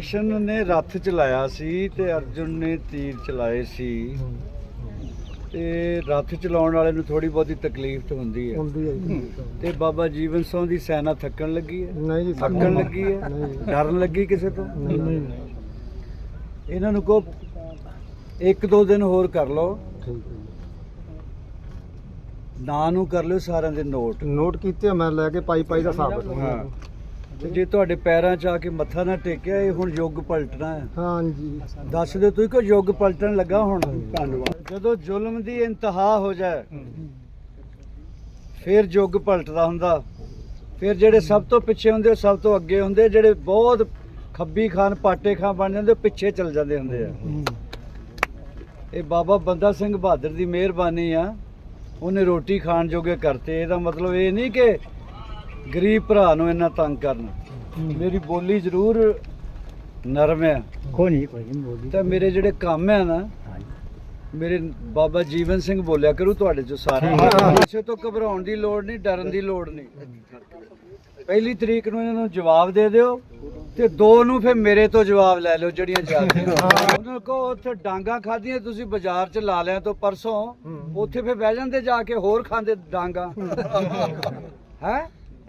ਕ੍ਰਿਸ਼ਨ ਨੇ ਰੱਥ ਚਲਾਇਆ ਸੀ ਤੇ ਅਰਜੁਨ ਨੇ ਤੀਰ ਚਲਾਏ ਸੀ। ਤੇ ਰੱਥ ਚਲਾਉਣ ਵਾਲੇ ਨੂੰ ਥੋੜੀ ਬਹੁਤੀ ਤਕਲੀਫ ਤਾਂ ਹੁੰਦੀ ਹੈ। ਹੁੰਦੀ ਹੈ ਜੀ। ਤੇ ਬਾਬਾ ਜੀਵਨ ਸਿੰਘ ਦੀ ਸੈਨਾ ਥੱਕਣ ਲੱਗੀ ਹੈ? ਨਹੀਂ ਜੀ ਥੱਕਣ ਲੱਗੀ ਹੈ। ਡਰਨ ਲੱਗੀ ਕਿਸੇ ਤੋਂ? ਨਹੀਂ ਨਹੀਂ। ਇਹਨਾਂ ਨੂੰ ਕੋ ਇੱਕ ਦੋ ਦਿਨ ਹੋਰ ਕਰ ਲਓ। ਨਾਂ ਨੂੰ ਕਰ ਲਿਓ ਸਾਰਿਆਂ ਦੇ ਨੋਟ। ਨੋਟ ਕੀਤੇ ਮੈਂ ਲੈ ਕੇ ਪਾਈ ਪਾਈ ਦਾ ਹਿਸਾਬ ਹਾਂ। ਤੇ ਜੇ ਤੁਹਾਡੇ ਪੈਰਾਂ 'ਚ ਆ ਕੇ ਮੱਥਾ ਨਾ ਟੇਕਿਆ ਇਹ ਹੁਣ ਯੁੱਗ ਪਲਟਣਾ ਹੈ। ਹਾਂਜੀ। ਦੱਸ ਦਿਓ ਤੁਸੀਂ ਕਿ ਯੁੱਗ ਪਲਟਣ ਲੱਗਾ ਹੁਣ? ਧੰਨਵਾਦ। ਜਦੋਂ ਜ਼ੁਲਮ ਦੀ ਇੰਤਹਾ ਹੋ ਜਾਏ ਫਿਰ ਯੁੱਗ ਪਲਟਦਾ ਹੁੰਦਾ। ਫਿਰ ਜਿਹੜੇ ਸਭ ਤੋਂ ਪਿੱਛੇ ਹੁੰਦੇ ਉਹ ਸਭ ਤੋਂ ਅੱਗੇ ਹੁੰਦੇ ਜਿਹੜੇ ਬਹੁਤ ਖੱਬੀ ਖਾਨ ਪਾਟੇ ਖਾਨ ਬਣ ਜਾਂਦੇ ਪਿੱਛੇ ਚੱਲ ਜਾਂਦੇ ਹੁੰਦੇ ਆ। ਇਹ ਬਾਬਾ ਬੰਦਾ ਸਿੰਘ ਬਹਾਦਰ ਦੀ ਮਿਹਰਬਾਨੀ ਆ। ਉਹਨੇ ਰੋਟੀ ਖਾਣ ਜੋਗੇ ਕਰਤੇ। ਇਹਦਾ ਮਤਲਬ ਇਹ ਨਹੀਂ ਕਿ ਗਰੀਬ ਭਰਾ ਨੂੰ ਇੰਨਾ ਤੰਗ ਕਰਨਾ। ਮੇਰੀ ਬੋਲੀ ਜ਼ਰੂਰ ਨਰਮ ਹੈ। ਕੋਈ ਨਹੀਂ ਕੋਈ ਨਹੀਂ ਬੋਲੀ ਤਾਂ ਮੇਰੇ ਜਿਹੜੇ ਕੰਮ ਹੈ ਨਾ ਮੇਰੇ ਬਾਬਾ ਜੀਵਨ ਸਿੰਘ ਬੋਲਿਆ ਕਰੂ ਤੁਹਾਡੇ ਚੋਂ ਸਾਰੇ। ਕਿਸੇ ਤੋਂ ਘਬਰਾਉਣ ਦੀ ਲੋੜ ਨਹੀਂ ਡਰਨ ਦੀ ਲੋੜ ਨਹੀਂ। ਪਹਿਲੀ ਤਰੀਕ ਨੂੰ ਇਹਨਾਂ ਨੂੰ ਜਵਾਬ ਦੇ ਦਿਓ ਤੇ ਦੋ ਨੂੰ ਫਿਰ ਮੇਰੇ ਤੋਂ ਜਵਾਬ ਲੈ ਲਿਓ ਜਿਹੜੀਆਂ ਜਾਂਦੀਆਂ ਉਹਨਾਂ ਕਹੋ ਉੱਥੇ ਡਾਂਗਾ ਖਾਧੀਆਂ ਤੁਸੀਂ ਬਾਜ਼ਾਰ 'ਚ ਲਾ ਲਿਆ ਤੋਂ ਪਰਸੋਂ ਉੱਥੇ ਫਿਰ ਬਹਿ ਜਾਂਦੇ ਜਾ ਕੇ ਹੋਰ ਖਾਂਦੇ ਡਾਂਗਾ। ਹੈ?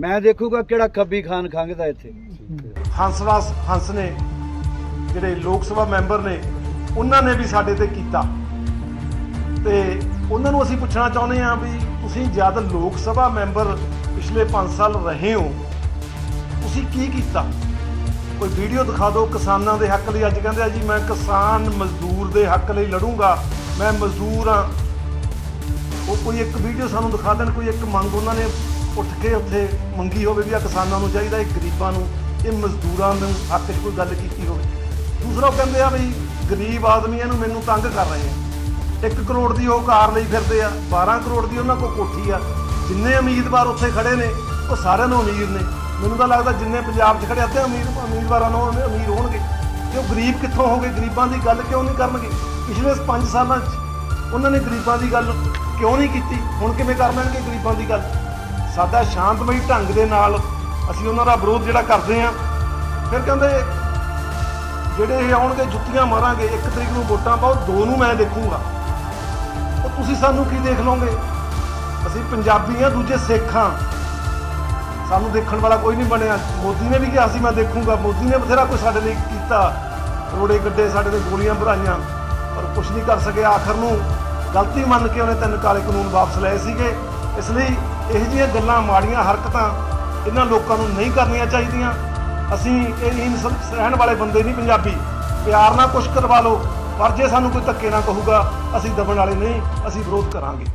ਮੈਂ ਦੇਖੂਗਾ ਕਿਹੜਾ ਖੱਬੀ ਖਾਨ ਖੰਗਦਾ ਇੱਥੇ। ਹੰਸਰਾਜ ਹੰਸ ਨੇ, ਜਿਹੜੇ ਲੋਕ ਸਭਾ ਮੈਂਬਰ ਨੇ, ਉਹਨਾਂ ਨੇ ਵੀ ਸਾਡੇ ਤੇ ਕੀਤਾ। ਤੇ ਉਹਨਾਂ ਨੂੰ ਅਸੀਂ ਪੁੱਛਣਾ ਚਾਹੁੰਦੇ ਹਾਂ ਵੀ ਤੁਸੀਂ ਜਦ ਲੋਕ ਸਭਾ ਮੈਂਬਰ ਪਿਛਲੇ 5 ਸਾਲ ਰਹੇ ਹੋ, ਤੁਸੀਂ ਕੀ ਕੀਤਾ? ਕੋਈ ਵੀਡੀਓ ਦਿਖਾ ਦਿਓ ਕਿਸਾਨਾਂ ਦੇ ਹੱਕ ਲਈ। ਅੱਜ ਕਹਿੰਦੇ ਆ ਜੀ, ਮੈਂ ਕਿਸਾਨ ਮਜ਼ਦੂਰ ਦੇ ਹੱਕ ਲਈ ਲੜੂੰਗਾ, ਮੈਂ ਮਜ਼ਦੂਰ ਆ ਉਹ ਕੋਈ ਇੱਕ ਵੀਡੀਓ ਸਾਨੂੰ ਦਿਖਾ ਦੇਣ, ਕੋਈ ਇੱਕ ਮੰਗ ਉਹਨਾਂ ਨੇ ਉੱਠ ਕੇ ਉੱਥੇ ਮੰਗੀ ਹੋਵੇ ਵੀ ਆ ਕਿਸਾਨਾਂ ਨੂੰ ਚਾਹੀਦਾ, ਇਹ ਗਰੀਬਾਂ ਨੂੰ, ਇਹ ਮਜ਼ਦੂਰਾਂ ਨੂੰ, ਹੱਕ 'ਚ ਕੋਈ ਗੱਲ ਕੀਤੀ ਹੋਵੇ। ਦੂਸਰਾ ਉਹ ਕਹਿੰਦੇ ਆ ਵੀ ਗਰੀਬ ਆਦਮੀਆਂ ਨੂੰ ਮੈਨੂੰ ਤੰਗ ਕਰ ਰਹੇ ਆ। 1 ਕਰੋੜ ਦੀ ਉਹ ਕਾਰ ਲਈ ਫਿਰਦੇ ਆ 12 ਕਰੋੜ ਦੀ ਉਹਨਾਂ ਕੋਲ ਕੋਠੀ ਆ। ਜਿੰਨੇ ਉਮੀਦਵਾਰ ਉੱਥੇ ਖੜੇ ਨੇ, ਉਹ ਸਾਰਿਆਂ ਨੂੰ ਅਮੀਰ ਨੇ। ਮੈਨੂੰ ਤਾਂ ਲੱਗਦਾ ਜਿੰਨੇ ਪੰਜਾਬ 'ਚ ਖੜੇ ਅੱਧੇ ਅਮੀਰ, ਉਮੀਦਵਾਰਾਂ ਨੂੰ ਅਮੀਰ ਹੋਣਗੇ। ਤੇ ਉਹ ਗਰੀਬ ਕਿੱਥੋਂ ਹੋਗੇ ਗਰੀਬਾਂ ਦੀ ਗੱਲ ਕਿਉਂ ਨਹੀਂ ਕਰਨਗੇ? ਪਿਛਲੇ 5 ਸਾਲਾਂ 'ਚ ਉਹਨਾਂ ਨੇ ਗਰੀਬਾਂ ਦੀ ਗੱਲ ਕਿਉਂ ਨਹੀਂ ਕੀਤੀ? ਹੁਣ ਕਿਵੇਂ ਕਰ ਲੈਣਗੇ ਗਰੀਬਾਂ ਦੀ ਗੱਲ? ਸਾਡਾ ਸ਼ਾਂਤਮਈ ਢੰਗ ਦੇ ਨਾਲ ਅਸੀਂ ਉਹਨਾਂ ਦਾ ਵਿਰੋਧ ਜਿਹੜਾ ਕਰਦੇ ਆ ਫਿਰ ਕਹਿੰਦੇ, ਜਿਹੜੇ ਇਹ ਆਉਣਗੇ, ਜੁੱਤੀਆਂ ਮਾਰਾਂਗੇ, ਇੱਕ ਤਰੀਕ ਨੂੰ ਵੋਟਾਂ ਪਾਓ, ਦੋ ਨੂੰ ਮੈਂ ਦੇਖੂੰਗਾ। ਉਹ ਤੁਸੀਂ ਸਾਨੂੰ ਕੀ ਦੇਖ ਲਓਗੇ? ਅਸੀਂ ਪੰਜਾਬੀ ਆ ਦੂਜੇ ਸਿੱਖ ਹਾਂ। ਸਾਨੂੰ ਦੇਖਣ ਵਾਲਾ ਕੋਈ ਨਹੀਂ ਬਣਿਆ। ਮੋਦੀ ਨੇ ਵੀ ਕਿਹਾ ਸੀ, ਮੈਂ ਦੇਖੂੰਗਾ। ਮੋਦੀ ਨੇ ਬਥੇਰਾ ਕੁਝ ਸਾਡੇ ਲਈ ਕੀਤਾ। ਰੋੜੇ ਗੱਡੇ ਸਾਡੇ ਤੇ ਗੋਲੀਆਂ ਭਰਾਈਆਂ। ਪਰ ਕੁਝ ਨਹੀਂ ਕਰ ਸਕਿਆ ਆਖਰ ਨੂੰ। ਗਲਤੀ ਮੰਨ ਕੇ ਉਹਨੇ ਤਿੰਨ ਕਾਲੇ ਕਾਨੂੰਨ ਵਾਪਸ ਲਏ ਸੀਗੇ। ਇਸ ਲਈ ਇਹੋ ਜਿਹੀਆਂ ਗੱਲਾਂ, ਮਾੜੀਆਂ ਹਰਕਤਾਂ ਇਹਨਾਂ ਲੋਕਾਂ ਨੂੰ ਨਹੀਂ ਕਰਨੀਆਂ ਚਾਹੀਦੀਆਂ। ਅਸੀਂ ਇਹ ਨਹੀਂ ਸਹਿਣ ਵਾਲੇ ਬੰਦੇ ਨਹੀਂ ਪੰਜਾਬੀ। ਪਿਆਰ ਨਾਲ ਕੁਝ ਕਰਵਾ ਲਓ, ਪਰ ਜੇ ਸਾਨੂੰ ਕੋਈ ਧੱਕੇ ਨਾ ਕਹੂਗਾ, ਅਸੀਂ ਦਬਣ ਵਾਲੇ ਨਹੀਂ, ਅਸੀਂ ਵਿਰੋਧ ਕਰਾਂਗੇ।